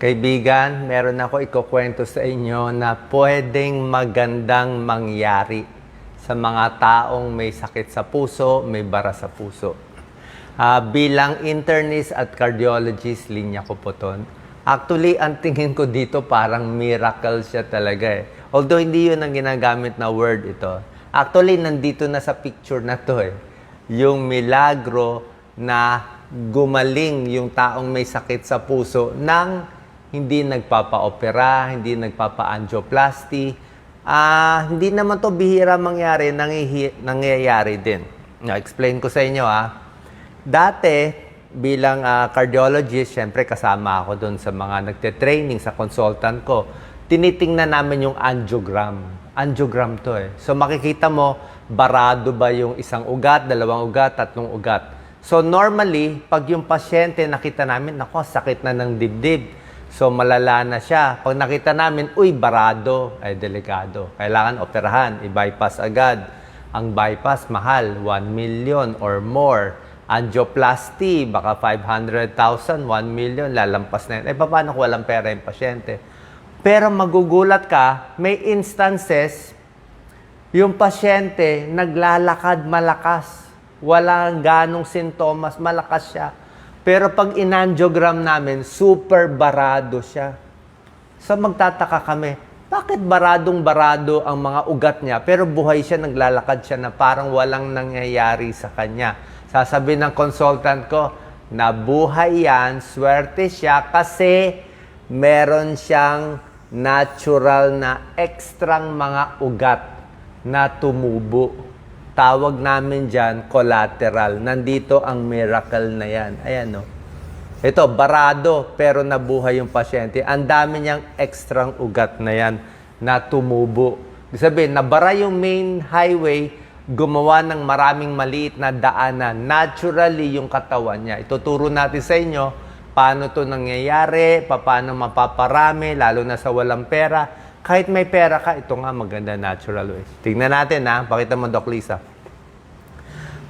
Kaibigan, meron ako ikukwento sa inyo na pwedeng magandang mangyari sa mga taong may sakit sa puso, may bara sa puso. Ah, bilang internist at cardiologist, linya ko po to. Actually, ang tingin ko dito parang miracle siya talaga eh. Although hindi yun ang ginagamit na word ito. Actually, nandito na sa picture na to eh. Yung milagro na gumaling yung taong may sakit sa puso ng hindi nagpapa-opera, hindi nagpapa-angioplasty. Ah, hindi naman to bihira mangyari, nangihi- nangyayari din. Na explain ko sa inyo ah. Dati bilang ah, cardiologist, syempre kasama ako doon sa mga nagte-training sa consultant ko. Tinitingnan namin yung angiogram. Angiogram to eh. So makikita mo barado ba yung isang ugat, dalawang ugat, tatlong ugat. So normally, pag yung pasyente nakita namin, nako, sakit na ng dibdib. So malala na siya. Pag nakita namin, uy, barado, ay delikado. Kailangan operahan, i-bypass agad. Ang bypass, mahal, 1 million or more. Angioplasty, baka 500,000, 1 million, lalampas na yun. Eh, paano kung walang pera yung pasyente? Pero magugulat ka, may instances, yung pasyente naglalakad malakas. Walang ganong sintomas, malakas siya. Pero pag inangiogram namin, super barado siya. So magtataka kami, bakit baradong barado ang mga ugat niya pero buhay siya, naglalakad siya na parang walang nangyayari sa kanya. Sasabi ng consultant ko, nabuhay yan, swerte siya kasi meron siyang natural na ekstrang mga ugat na tumubo. Tawag namin dyan, collateral. Nandito ang miracle na yan. Ayan, no? Ito, barado, pero nabuhay yung pasyente. Ang dami niyang ekstrang ugat na yan na tumubo. Sabihin, nabara yung main highway, gumawa ng maraming maliit na daanan. Naturally, yung katawan niya. Ituturo natin sa inyo paano to nangyayari, paano mapaparami, lalo na sa walang pera. Kahit may pera ka, ito nga maganda natural way. Tingnan natin ha, pakita mo Doc Lisa.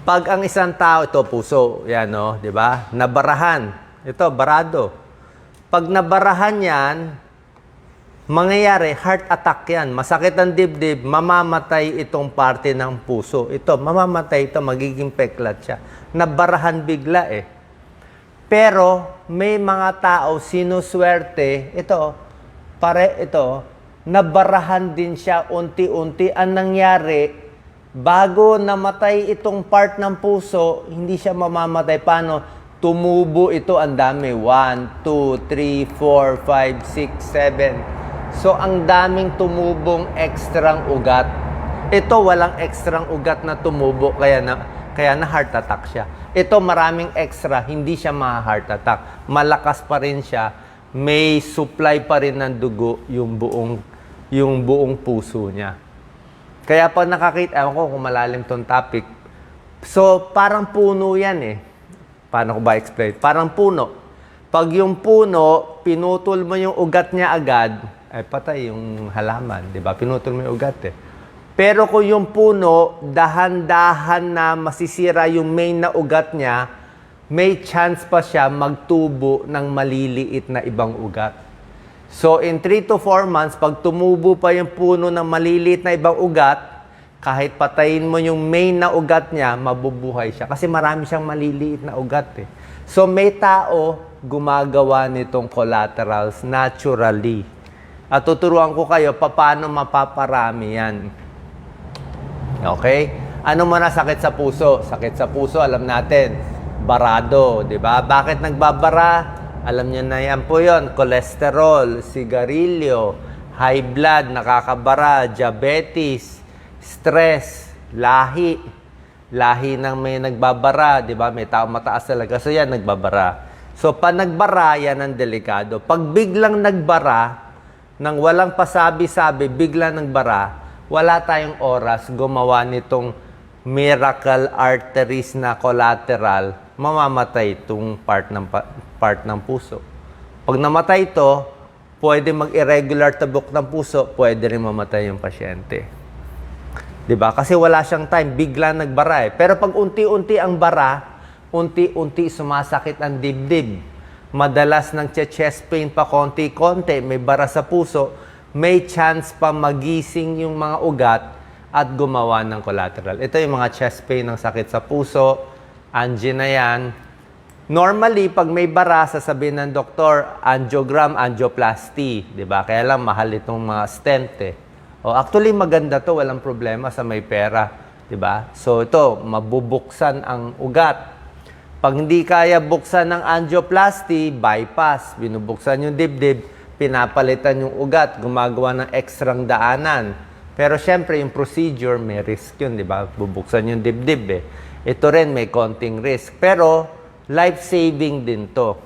Pag ang isang tao, ito puso, yan no, di ba? Nabarahan. Ito, barado. Pag nabarahan yan, mangyayari, heart attack yan. Masakit ang dibdib, mamamatay itong parte ng puso. Ito, mamamatay ito, magiging peklat siya. Nabarahan bigla eh. Pero may mga tao sinuswerte, ito, pare ito, nabarahan din siya unti-unti. Ang nangyari, bago namatay itong part ng puso, hindi siya mamamatay. Paano? Tumubo ito ang dami. 1, 2, 3, 4, 5, 6, 7. So, ang daming tumubong ekstrang ugat. Ito, walang ekstrang ugat na tumubo, kaya na, kaya na heart attack siya. Ito, maraming extra, hindi siya ma-heart attack. Malakas pa rin siya. May supply pa rin ng dugo yung buong, yung buong puso niya. Kaya pag nakakita, ewan ko kung malalim tong topic. So, parang puno yan eh. Paano ko ba explain? Parang puno. Pag yung puno, pinutol mo yung ugat niya agad, ay patay yung halaman, di ba? Pinutol mo yung ugat eh. Pero kung yung puno, dahan-dahan na masisira yung main na ugat niya, may chance pa siya magtubo ng maliliit na ibang ugat. So in 3 to 4 months, pag tumubo pa yung puno ng maliliit na ibang ugat, kahit patayin mo yung main na ugat niya, mabubuhay siya. Kasi marami siyang maliliit na ugat eh. So may tao gumagawa nitong collaterals naturally. At tuturuan ko kayo paano mapaparami yan. Okay? Ano muna sakit sa puso? Sakit sa puso, alam natin, barado, di ba? Bakit nagbabara? Alam niyo na yan po yon Cholesterol, sigarilyo, high blood, nakakabara, diabetes, stress, lahi. Lahi ng may nagbabara, di ba? May tao mataas talaga. So yan, nagbabara. So pag nagbara, yan ang delikado. Pag biglang nagbara, nang walang pasabi-sabi, bigla nagbara, wala tayong oras gumawa nitong miracle arteries na collateral, mamamatay itong part ng, pa- part ng puso. Pag namatay ito, pwede mag-irregular tabok ng puso, pwede rin mamatay yung pasyente. 'Di ba? Kasi wala siyang time, bigla nagbara eh. Pero pag unti-unti ang bara, unti-unti sumasakit ang dibdib. madalas ng chest pain pa konti-konti, may bara sa puso, may chance pa magising yung mga ugat at gumawa ng collateral. Ito yung mga chest pain ng sakit sa puso, angina yan. Normally, pag may bara, sasabihin ng doktor, angiogram, angioplasty. Ba? Kaya lang, mahal itong mga stent eh. O, actually, maganda to. Walang problema sa may pera. Ba? So, ito, mabubuksan ang ugat. Pag hindi kaya buksan ng angioplasty, bypass. Binubuksan yung dibdib, pinapalitan yung ugat, gumagawa ng ekstrang daanan. Pero syempre, yung procedure, may risk yun, di ba? Bubuksan yung dibdib eh. Ito rin, may konting risk. Pero, life-saving din to.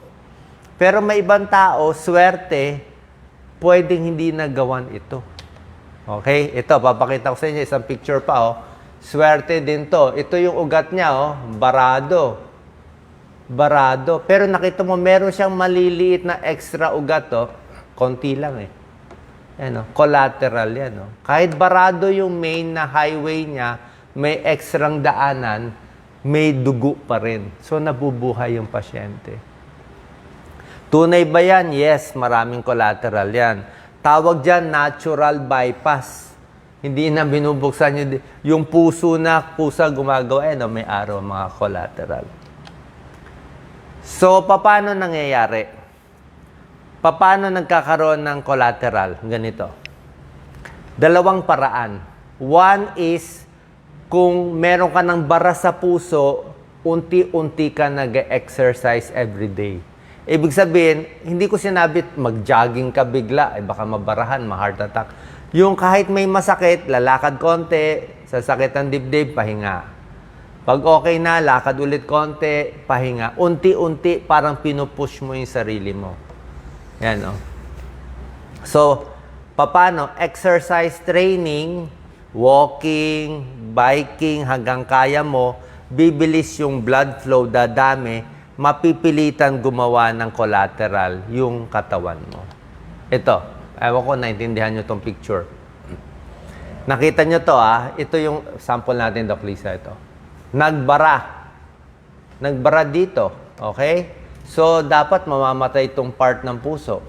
Pero may ibang tao, swerte, pwedeng hindi nagawan ito. Okay? Ito, papakita ko sa inyo isang picture pa, oh. Swerte din to. Ito yung ugat niya, oh. Barado. Barado. Pero nakita mo, meron siyang maliliit na extra ugat, oh. Konti lang, eh. Yan, oh. Collateral yan, oh. Kahit barado yung main na highway niya, may extrang daanan, may dugo pa rin. So, nabubuhay yung pasyente. Tunay ba yan? Yes, maraming collateral yan. Tawag dyan, natural bypass. Hindi na binubuksan yung, yung puso na pusa gumagawa, eh, no, may araw mga collateral. So, paano nangyayari? Paano nagkakaroon ng collateral? Ganito. Dalawang paraan. One is, kung meron ka ng bara sa puso, unti-unti ka nag-exercise every day. Ibig sabihin, hindi ko sinabi mag-jogging ka bigla, eh baka mabarahan, ma-heart attack. Yung kahit may masakit, lalakad konti, sasakit ang dibdib, pahinga. Pag okay na, lakad ulit konti, pahinga. Unti-unti, parang pinupush mo yung sarili mo. Yan, oh. So, paano? Exercise training, walking, biking, hanggang kaya mo, bibilis yung blood flow, dadami, mapipilitan gumawa ng collateral yung katawan mo. Ito, ewan ko, naintindihan nyo tong picture. Nakita nyo to ah, ito yung sample natin, Doc Lisa, ito. Nagbara. Nagbara dito, okay? So, dapat mamamatay itong part ng puso.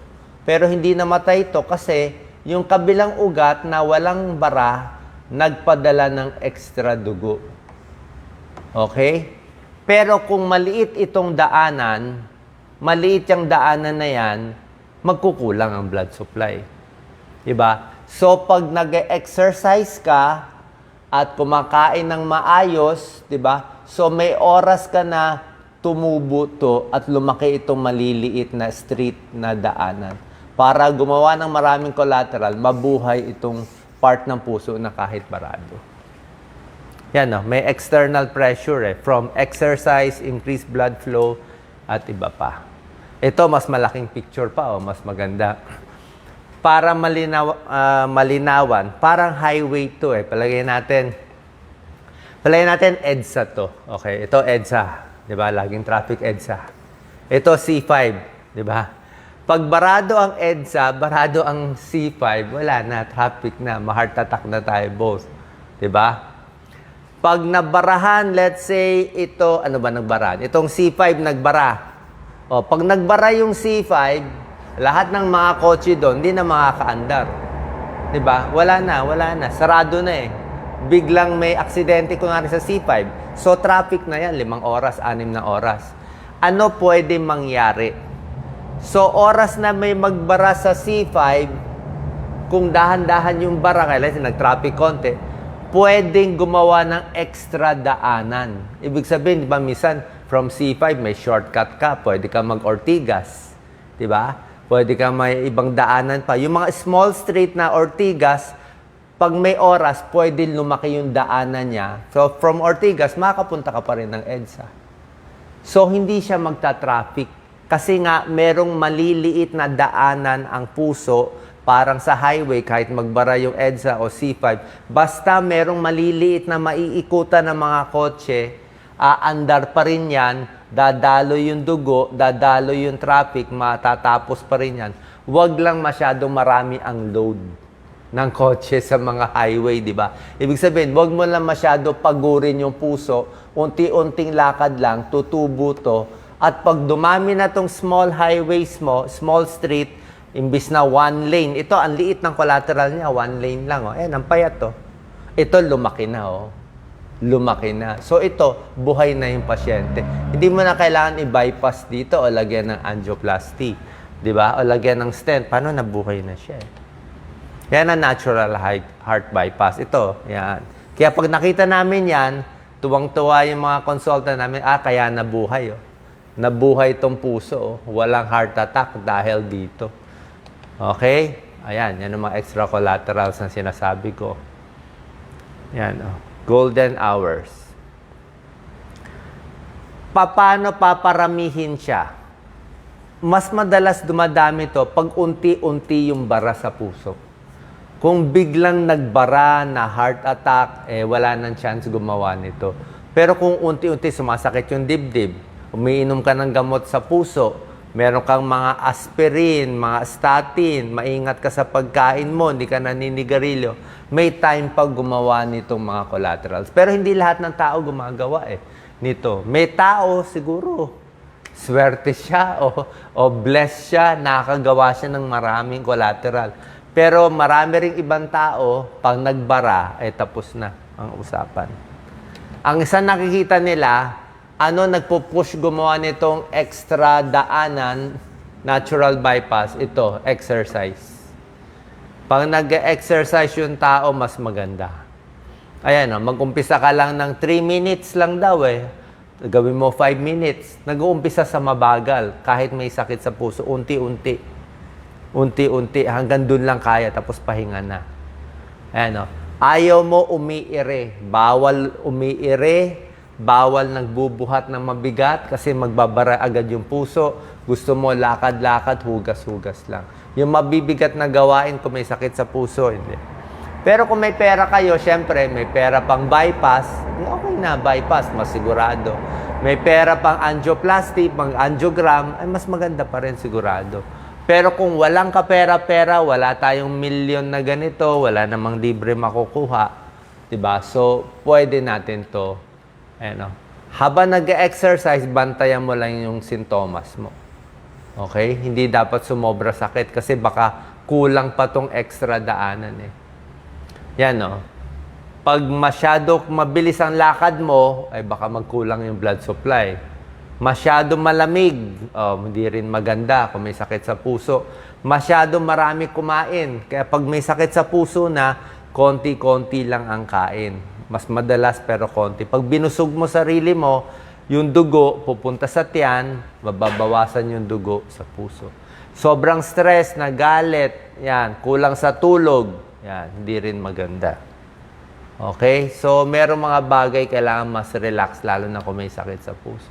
Pero hindi namatay ito kasi yung kabilang ugat na walang bara, nagpadala ng extra dugo. Okay? Pero kung maliit itong daanan, maliit yung daanan na yan, magkukulang ang blood supply. Diba? So, pag nag-exercise ka at kumakain ng maayos, diba? So, may oras ka na tumubo to at lumaki itong maliliit na street na daanan. Para gumawa ng maraming collateral, mabuhay itong part ng puso na kahit barado. Yan no, may external pressure eh, from exercise, increased blood flow, at iba pa. Ito, mas malaking picture pa, oh, mas maganda. Para malinaw, ah, malinawan, parang highway to eh. Palagay natin, palagay natin EDSA to. Okay, ito EDSA. Di ba? Laging traffic EDSA. Ito C5. Di ba? Pag barado ang EDSA, barado ang C5, wala na, traffic na, ma-heart attack na tayo both. Ba? Pag nabarahan, let's say, ito, ano ba nagbarahan? Itong C5 nagbara. O, pag nagbara yung C5, lahat ng mga kotse doon, hindi na makakaandar. Ba? Wala na, wala na. Sarado na eh. Biglang may aksidente kunwari sa C5. So, traffic na yan. Limang oras, anim na oras. Ano pwede mangyari? So, oras na may magbara sa C5, kung dahan-dahan yung bara, kailan nag-traffic konti, pwedeng gumawa ng extra daanan. Ibig sabihin, di ba, minsan, from C5, may shortcut ka, pwede ka mag-Ortigas. Di ba? Pwede ka may ibang daanan pa. Yung mga small street na Ortigas, pag may oras, pwede lumaki yung daanan niya. So, from Ortigas, makapunta ka pa rin ng EDSA. So, hindi siya magta-traffic. Kasi nga, merong maliliit na daanan ang puso, parang sa highway, kahit magbara yung EDSA o C5, basta merong maliliit na maiikutan ng mga kotse, aandar pa rin yan, dadalo yung dugo, dadalo yung traffic, matatapos pa rin yan. Huwag lang masyadong marami ang load ng kotse sa mga highway, di ba? Ibig sabihin, huwag mo lang masyado pagurin yung puso, unti-unting lakad lang, tutubo to, At pag dumami na tong small highways mo, small street, imbis na one lane, ito, ang liit ng collateral niya, one lane lang. Oh. Ayan, ang payat to. Ito, lumaki na. Oh. Lumaki na. So ito, buhay na yung pasyente. Hindi mo na kailangan i-bypass dito o lagyan ng angioplasty. Di ba? O lagyan ng stent. Paano nabuhay na siya? eh? Yan ang natural heart bypass. Ito, yan. Kaya pag nakita namin yan, tuwang-tuwa yung mga consultant namin, ah, kaya nabuhay. Oh. Nabuhay itong puso. Oh. Walang heart attack dahil dito. Okay? Ayan, yan ang mga extra collaterals na sinasabi ko. Yan, oh. Golden hours. Paano paparamihin siya? Mas madalas dumadami to pag unti-unti yung bara sa puso. Kung biglang nagbara na heart attack, eh wala nang chance gumawa nito. Pero kung unti-unti sumasakit yung dibdib, umiinom ka ng gamot sa puso, meron kang mga aspirin, mga statin, maingat ka sa pagkain mo, hindi ka naninigarilyo, may time pag gumawa nitong mga collaterals. Pero hindi lahat ng tao gumagawa eh nito. May tao siguro, swerte siya o, o blessed siya, nakakagawa siya ng maraming collateral. Pero marami ring ibang tao, pag nagbara, ay tapos na ang usapan. Ang isa nakikita nila, ano nagpo-push gumawa nitong extra daanan, natural bypass, ito, exercise. Pag nag-exercise yung tao, mas maganda. Ayan, oh, mag-umpisa ka lang ng 3 minutes lang daw eh. Gawin mo 5 minutes. Nag-uumpisa sa mabagal, kahit may sakit sa puso, unti-unti. Unti-unti, hanggang dun lang kaya, tapos pahinga na. Ayan, oh. Ayaw mo umiire. Bawal umiire. Bawal nagbubuhat ng mabigat kasi magbabara agad yung puso. Gusto mo lakad-lakad, hugas-hugas lang. Yung mabibigat na gawain kung may sakit sa puso, hindi. Pero kung may pera kayo, syempre, may pera pang bypass, okay na, bypass, mas sigurado. May pera pang angioplasty, pang angiogram, ay mas maganda pa rin sigurado. Pero kung walang kapera-pera, wala tayong milyon na ganito, wala namang libre makukuha, 'di ba? So, pwede natin 'to. Ano, habang nag-exercise, bantayan mo lang yung sintomas mo. Okay? Hindi dapat sumobra sakit kasi baka kulang pa tong extra daanan eh. Yan no. Pag masyado mabilis ang lakad mo, ay baka magkulang yung blood supply. Masyado malamig, oh, hindi rin maganda kung may sakit sa puso. Masyado marami kumain. Kaya pag may sakit sa puso na, konti-konti lang ang kain. Mas madalas pero konti. Pag binusog mo sarili mo, yung dugo pupunta sa tiyan, mababawasan yung dugo sa puso. Sobrang stress, nagalit, yan, kulang sa tulog, yan, hindi rin maganda. Okay? So, merong mga bagay kailangan mas relax, lalo na kung may sakit sa puso.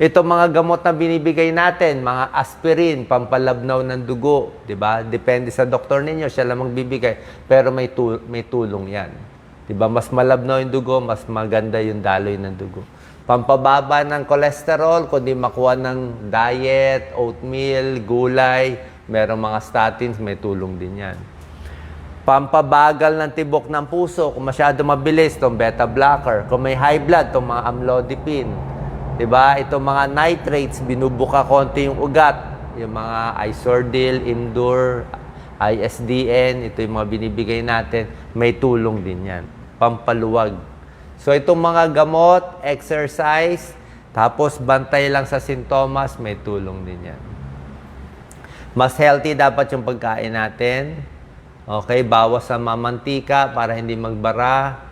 Ito mga gamot na binibigay natin, mga aspirin, pampalabnaw ng dugo, 'di ba? Depende sa doktor ninyo, siya lang magbibigay, pero may tul- may tulong 'yan. 'Di ba? Mas malabnaw yung dugo, mas maganda yung daloy ng dugo. Pampababa ng cholesterol, kundi makuha ng diet, oatmeal, gulay, merong mga statins, may tulong din 'yan. Pampabagal ng tibok ng puso, kung masyado mabilis, itong beta blocker. Kung may high blood, itong mga amlodipine. Diba? Itong mga nitrates, binubuka konti yung ugat. Yung mga Isordil, Indur, ISDN, ito yung mga binibigay natin. May tulong din yan. Pampaluwag. So itong mga gamot, exercise, tapos bantay lang sa sintomas, may tulong din yan. Mas healthy dapat yung pagkain natin. Okay, bawas sa mamantika para hindi magbara.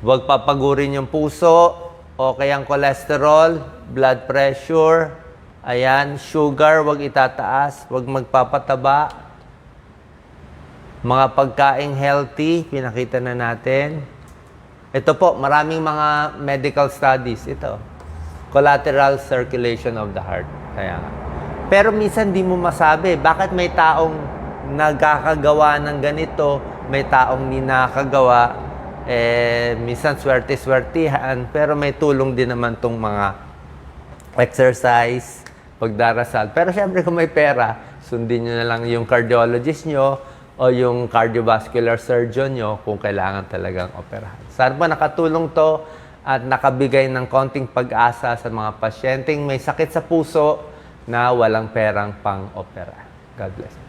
Huwag papagurin yung puso. Okay ang cholesterol, blood pressure, ayan, sugar, huwag itataas, huwag magpapataba. Mga pagkaing healthy, pinakita na natin. Ito po, maraming mga medical studies. Ito, collateral circulation of the heart. Kaya nga. Pero minsan di mo masabi, bakit may taong nagkakagawa ng ganito, may taong hindi nakakagawa, eh, minsan swerte-swertihan, pero may tulong din naman tong mga exercise, pagdarasal. Pero syempre kung may pera, sundin nyo na lang yung cardiologist nyo o yung cardiovascular surgeon nyo kung kailangan talagang operahan. Sana po nakatulong to at nakabigay ng konting pag-asa sa mga pasyenteng may sakit sa puso na walang perang pang-opera. God bless.